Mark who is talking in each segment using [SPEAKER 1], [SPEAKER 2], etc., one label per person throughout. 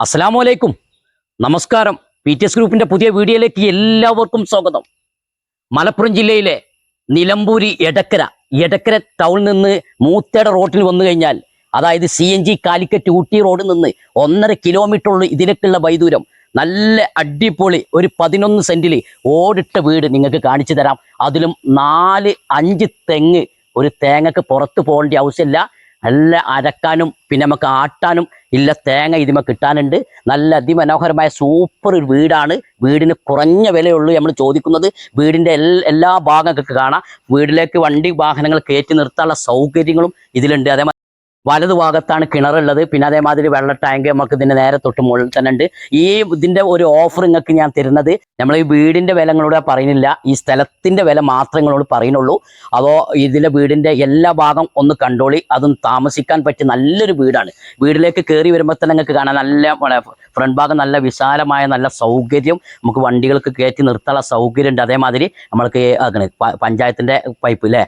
[SPEAKER 1] അസ്സലാമു അലൈക്കും. നമസ്കാരം. പി ടി എസ് ഗ്രൂപ്പിന്റെ പുതിയ വീഡിയോയിലേക്ക് എല്ലാവർക്കും സ്വാഗതം. മലപ്പുറം ജില്ലയിലെ നിലമ്പൂരി എടക്കര എടക്കര ടൗണിൽ നിന്ന് മൂത്തേട റോഡിൽ വന്നു കഴിഞ്ഞാൽ അതായത് C N G Calicut Ooty റോഡിൽ നിന്ന് ഒന്നര കിലോമീറ്റർ ഉള്ള ഇതിലേക്കുള്ള വൈദൂരം നല്ല അടിപൊളി ഒരു പതിനൊന്ന് സെന്റിൽ ഓടിട്ട വീട് നിങ്ങൾക്ക് കാണിച്ചു തരാം. അതിലും നാല് അഞ്ച് തെങ്ങ് ഒരു തേങ്ങക്ക് പുറത്ത് പോകേണ്ട ആവശ്യമില്ല. നല്ല അരക്കാനും പിന്നെ നമുക്ക് ആട്ടാനും ഇല്ല തേങ്ങ ഇതിമ കിട്ടാനുണ്ട്. നല്ല അതിമനോഹരമായ സൂപ്പർ ഒരു വീടാണ്. വീടിന് കുറഞ്ഞ വിലയുള്ളൂ നമ്മൾ ചോദിക്കുന്നത്. വീടിന്റെ എല്ലാ ഭാഗങ്ങൾക്ക് കാണാം. വീട്ടിലേക്ക് വണ്ടി വാഹനങ്ങൾ കയറ്റി നിർത്താനുള്ള സൗകര്യങ്ങളും ഇതിലുണ്ട്. അതേമാതിരി വലതു ഭാഗത്താണ് കിണറുള്ളത്. പിന്നെ അതേമാതിരി വെള്ള ടാങ്ക് നമുക്ക് ഇതിന്റെ നേരെ തൊട്ട് മുകളിൽ തന്നെ ഉണ്ട്. ഈ ഇതിന്റെ ഒരു ഓഫർ നിങ്ങൾക്ക് ഞാൻ തരുന്നത് നമ്മൾ ഈ വീടിന്റെ വില പറയുന്നില്ല. ഈ സ്ഥലത്തിന്റെ വില മാത്രമേ നിങ്ങളോട് പറയുന്നുള്ളൂ. അതോ ഇതിലെ വീടിന്റെ എല്ലാ ഭാഗം ഒന്ന് കണ്ടോളി. അതും താമസിക്കാൻ പറ്റിയ നല്ലൊരു വീടാണ്. വീടിലേക്ക് കയറി വരുമ്പോൾ തന്നെ നിങ്ങൾക്ക് കാണാൻ നല്ല ഫ്രണ്ട് ഭാഗം നല്ല വിശാലമായ നല്ല സൗകര്യം. നമുക്ക് വണ്ടികൾക്ക് കയറ്റി നിർത്താനുള്ള സൗകര്യം ഉണ്ട് അതേമാതിരി നമ്മൾക്ക് പഞ്ചായത്തിന്റെ പൈപ്പ് അല്ലേ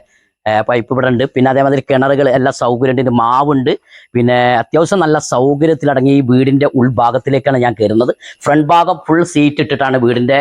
[SPEAKER 1] പൈപ്പ് ഇവിടെ ഉണ്ട് പിന്നെ അതേമാതിരി കിണറുകൾ എല്ലാ സൗകര്യം ഉണ്ട് മാവുണ്ട്. പിന്നെ അത്യാവശ്യം നല്ല സൗകര്യത്തിലടങ്ങി ഈ വീടിന്റെ ഉൾഭാഗത്തിലേക്കാണ് ഞാൻ കയറുന്നത്. ഫ്രണ്ട് ഭാഗം ഫുൾ സീറ്റ് ഇട്ടിട്ടാണ് വീടിന്റെ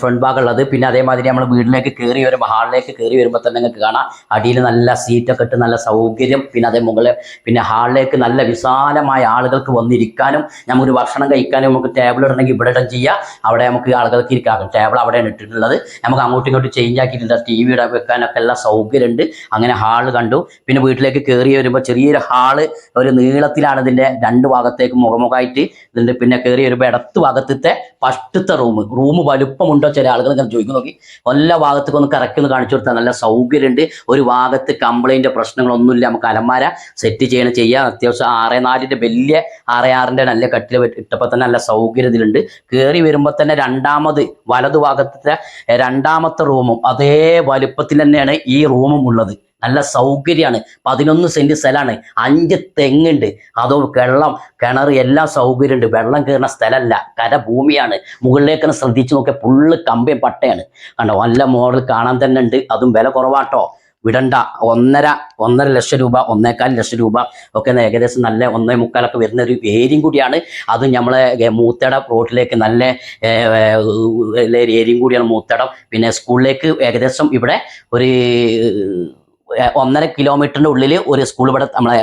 [SPEAKER 1] ഫ്രണ്ട് ഭാഗം ഉള്ളത്. പിന്നെ അതേമാതിരി നമ്മൾ വീട്ടിലേക്ക് കയറി വരുമ്പോൾ ഹാളിലേക്ക് കയറി വരുമ്പോൾ തന്നെ നിങ്ങൾക്ക് കാണാം. അടിയിൽ നല്ല സീറ്റൊക്കെ ഇട്ട് നല്ല സൗകര്യം. പിന്നെ അതേ മുകളിൽ പിന്നെ ഹാളിലേക്ക് നല്ല വിശാലമായ ആളുകൾക്ക് വന്നിരിക്കാനും നമുക്കൊരു ഭക്ഷണം കഴിക്കാനും നമുക്ക് ടേബിൾ ഇടണമെങ്കിൽ ഇവിടെ ഇടം ചെയ്യാം. അവിടെ നമുക്ക് ആളുകൾക്ക് ഇരിക്കാം ടേബിൾ അവിടെയാണ് ഇട്ടിട്ടുള്ളത്. നമുക്ക് അങ്ങോട്ടും ഇങ്ങോട്ടും ചേഞ്ച് ആക്കിയിട്ടുണ്ട്. ടി വി ഇടാൻ വെക്കാനൊക്കെ എല്ലാ സൗകര്യം ഉണ്ട് അങ്ങനെ ഹാൾ കണ്ടു. പിന്നെ വീട്ടിലേക്ക് കയറി വരുമ്പോൾ ചെറിയൊരു ഹാൾ ഒരു നീളത്തിലാണ് ഇതിന്റെ രണ്ട് ഭാഗത്തേക്ക് മുഖമുഖമായിട്ട് ഇതുണ്ട് പിന്നെ കയറി വരുമ്പോൾ ഇടത്ത് ഭാഗത്തത്തെ ഫസ്റ്റത്തെ റൂം. റൂം വലുപ്പമുണ്ടോ ചില ആളുകൾ ഇങ്ങനെ ചോദിക്കും നോക്കി. എല്ലാ ഭാഗത്തേക്ക് ഒന്ന് കറക്കി ഒന്ന് കാണിച്ചു കൊടുത്താൽ നല്ല സൗകര്യമുണ്ട്. ഒരു ഭാഗത്ത് കംപ്ലൈന്റ് പ്രശ്നങ്ങളൊന്നുമില്ല. നമുക്ക് അലമാര സെറ്റ് ചെയ്യണം ചെയ്യാം. അത്യാവശ്യം ആറ് നാലിന്റെ വലിയ ആറ് ആറിന്റെ നല്ല കട്ടിൽ ഇട്ടപ്പോൾ തന്നെ നല്ല സൗകര്യം ഇതിലുണ്ട് കയറി വരുമ്പോൾ തന്നെ രണ്ടാമത് വലതു ഭാഗത്തെ രണ്ടാമത്തെ റൂമും അതേ വലുപ്പത്തിൽ തന്നെയാണ് ഈ റൂമും ഉള്ളത്. നല്ല സൗകര്യമാണ് പതിനൊന്ന് സെന്റ് സ്ഥലമാണ് അഞ്ച് തെങ്ങുണ്ട്. അതോ വെള്ളം കിണർ എല്ലാ സൗകര്യമുണ്ട്. വെള്ളം കയറുന്ന സ്ഥലമല്ല കരഭൂമിയാണ്. മുകളിലേക്കാണ് ശ്രദ്ധിച്ചു നോക്കിയാൽ ഫുള്ള് കമ്പയും പട്ടയാണ്. കണ്ടോ? നല്ല മോഡൽ കാണാൻ തന്നെ ഉണ്ട്. അതും വില കുറവാട്ടോ. വിടണ്ട. ഒന്നര ഒന്നര ലക്ഷം രൂപ ഒന്നേക്കാൽ ലക്ഷം രൂപ ഒക്കെ ഏകദേശം നല്ല ഒന്നേ മുക്കാലൊക്കെ വരുന്ന ഒരു ഏരിയയും കൂടിയാണ്. അതും നമ്മളെ മൂത്തടം റോഡിലേക്ക് നല്ല ഏരിയും കൂടിയാണ് മൂത്തടം. പിന്നെ സ്കൂളിലേക്ക് ഏകദേശം ഇവിടെ ഒരു ഒന്നര കിലോമീറ്ററിന്റെ ഉള്ളിൽ ഒരു സ്കൂൾ ഇവിടെ നമ്മളെ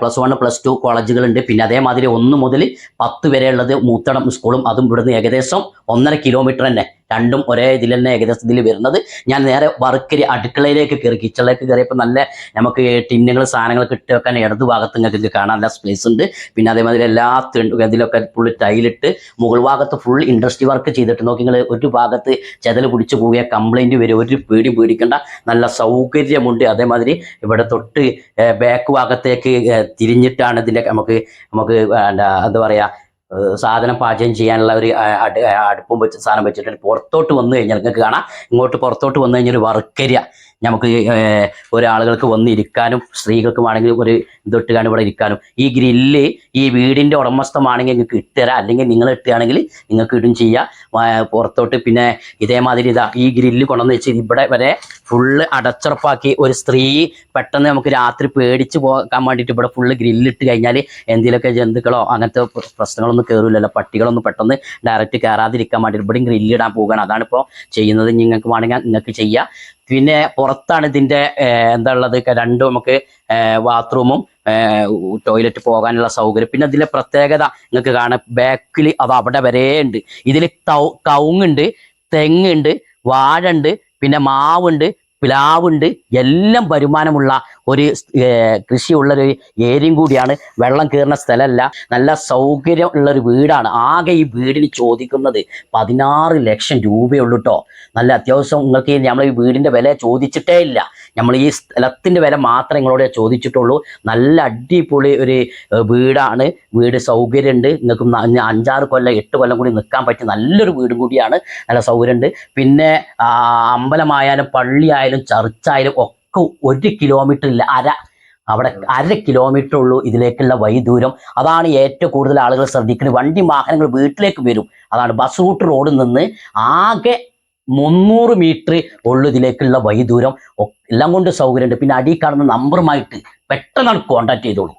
[SPEAKER 1] പ്ലസ് വൺ പ്ലസ് ടു കോളേജുകളുണ്ട് പിന്നെ അതേമാതിരി ഒന്ന് മുതൽ പത്ത് വരെയുള്ളത് മൂത്തടം സ്കൂളും അതും ഇവിടുന്ന് ഏകദേശം ഒന്നര കിലോമീറ്റർ തന്നെ. രണ്ടും ഒരേ ഇതിൽ തന്നെ ഏകദേശം ഇതിൽ വരുന്നത്. ഞാൻ നേരെ വർക്കരി അടുക്കളയിലേക്ക് കയറി കിച്ചണിലേക്ക് കയറിയപ്പോൾ നല്ല നമുക്ക് ടിന്നുകൾ സാധനങ്ങൾ കിട്ടി വെക്കാൻ ഇടത് ഭാഗത്ത് നിങ്ങൾക്ക് കാണാൻ നല്ല സ്പേസ് ഉണ്ട്. പിന്നെ അതേമാതിരി എല്ലാ ഇതിലൊക്കെ ഫുള്ള് ടൈലിട്ട് മുകൾ ഭാഗത്ത് ഫുൾ ഇൻഡസ്ട്രി വർക്ക് ചെയ്തിട്ട് നോക്കി നിങ്ങൾ ഒരു ഭാഗത്ത് ചെതൽ പിടിച്ചു പോവുക കംപ്ലൈന്റ് വരും ഒരു പേടി പേടിക്കേണ്ട. നല്ല സൗകര്യമുണ്ട്. അതേമാതിരി ഇവിടെ തൊട്ട് ബാക്ക് ഭാഗത്തേക്ക് തിരിഞ്ഞിട്ടാണ് ഇതിന്റെ നമുക്ക് നമുക്ക് എന്താ എന്താ പറയുക സാധനം പാചകം ചെയ്യാനുള്ള ഒരു അടുപ്പും വെച്ച് സാധനം വെച്ചിട്ട് പുറത്തോട്ട് വന്നു കഴിഞ്ഞാൽ നിങ്ങൾക്ക് കാണാം. ഇങ്ങോട്ട് പുറത്തോട്ട് വന്നു കഴിഞ്ഞാൽ ഒരു വർക്കരിയ. നമുക്ക് ഒരു ഒരാളുകൾക്ക് വന്നിരിക്കാനും സ്ത്രീകൾക്ക് വേണമെങ്കിൽ ഒരു ഇതൊട്ടുകാണ് ഇവിടെ ഇരിക്കാനും. ഈ ഗ്രില്ല് ഈ വീടിന്റെ ഉടമസ്ഥമാണെങ്കിൽ നിങ്ങൾക്ക് ഇട്ടുതരാം. അല്ലെങ്കിൽ നിങ്ങൾ ഇട്ടുകയാണെങ്കിൽ നിങ്ങൾക്ക് ഇടും ചെയ്യാം. പുറത്തോട്ട് പിന്നെ ഇതേമാതിരി ഇതാ ഈ ഗ്രില്ല് കൊണ്ടുവന്ന് വെച്ച് ഇവിടെ വരെ ഫുള്ള് അടച്ചുറപ്പാക്കി ഒരു സ്ത്രീ പെട്ടെന്ന് നമുക്ക് രാത്രി പേടിച്ച് പോകാൻ വേണ്ടിയിട്ട് ഇവിടെ ഫുള്ള് ഗ്രില്ലിട്ട് കഴിഞ്ഞാൽ എന്തെങ്കിലുമൊക്കെ ജന്തുക്കളോ അങ്ങനത്തെ പ്രശ്നങ്ങളൊന്നും കയറില്ലല്ലോ പട്ടികളൊന്നും പെട്ടെന്ന് ഡയറക്റ്റ് കയറാതിരിക്കാൻ വേണ്ടിയിട്ട് ഇവിടെയും ഗ്രില്ലിടാൻ പോകുകയാണ് അതാണ് ഇപ്പോൾ ചെയ്യുന്നത്. നിങ്ങൾക്ക് വേണമെങ്കിൽ നിങ്ങൾക്ക് ചെയ്യാം. പിന്നെ പുറത്താണ് ഇതിന്റെ എന്താ ഉള്ളത് രണ്ടും നമുക്ക് ബാത്റൂമും ടോയ്ലറ്റ് പോകാനുള്ള സൗകര്യം. പിന്നെ ഇതിലെ പ്രത്യേകത നിങ്ങൾക്ക് കാണാം. ബാക്കിൽ അത് അവിടെ വരെ ഉണ്ട്. ഇതിൽ കവുങ്ങുണ്ട് തെങ്ങുണ്ട് വാഴ ഉണ്ട് പിന്നെ മാവുണ്ട് പ്ലാവുണ്ട്. എല്ലാം വരുമാനമുള്ള ഒരു കൃഷിയുള്ളൊരു ഏരിയയും കൂടിയാണ്. വെള്ളം കയറുന്ന സ്ഥലമല്ല. നല്ല സൗകര്യം ഉള്ള ഒരു വീടാണ്. ആകെ ഈ വീടിന് ചോദിക്കുന്നത് പതിനാറ് ലക്ഷം രൂപയുള്ളൂ കേട്ടോ നല്ല അത്യാവശ്യം നിങ്ങൾക്ക് നമ്മൾ ഈ വീടിന്റെ വില ചോദിച്ചിട്ടേ ഇല്ല. നമ്മൾ ഈ സ്ഥലത്തിന്റെ വില മാത്രമേ നിങ്ങളോട് ചോദിച്ചിട്ടുള്ളൂ. നല്ല അടിപൊളി ഒരു വീടാണ്. വീട് സൗകര്യമുണ്ട്. നിങ്ങൾക്ക് അഞ്ചാറ് കൊല്ലം എട്ട് കൊല്ലം കൂടി നിൽക്കാൻ പറ്റിയ നല്ലൊരു വീടും കൂടിയാണ്. നല്ല സൗകര്യമുണ്ട്. പിന്നെ അമ്പലമായാലും പള്ളിയായാലും ചർച്ചായാലും ഒക്കെ ഒരു കിലോമീറ്റർ ഇല്ല. അര അവിടെ അര കിലോമീറ്റർ ഉള്ളൂ ഇതിലേക്കുള്ള വൈദൂരം അതാണ് ഏറ്റവും കൂടുതൽ ആളുകൾ ശ്രദ്ധിക്കുന്നത്. വണ്ടി വാഹനങ്ങൾ വീട്ടിലേക്ക് വരും. അതാണ് ബസ് റൂട്ട് റോഡിൽ നിന്ന് ആകെ മുന്നൂറ് മീറ്റർ ഉള്ളു ഇതിലേക്കുള്ള വൈദൂരം എല്ലാം കൊണ്ട് സൗകര്യമുണ്ട്. പിന്നെ അടി കാണുന്ന നമ്പറുമായിട്ട് പെട്ടെന്നാണ് കോൺടാക്ട് ചെയ്തോളൂ.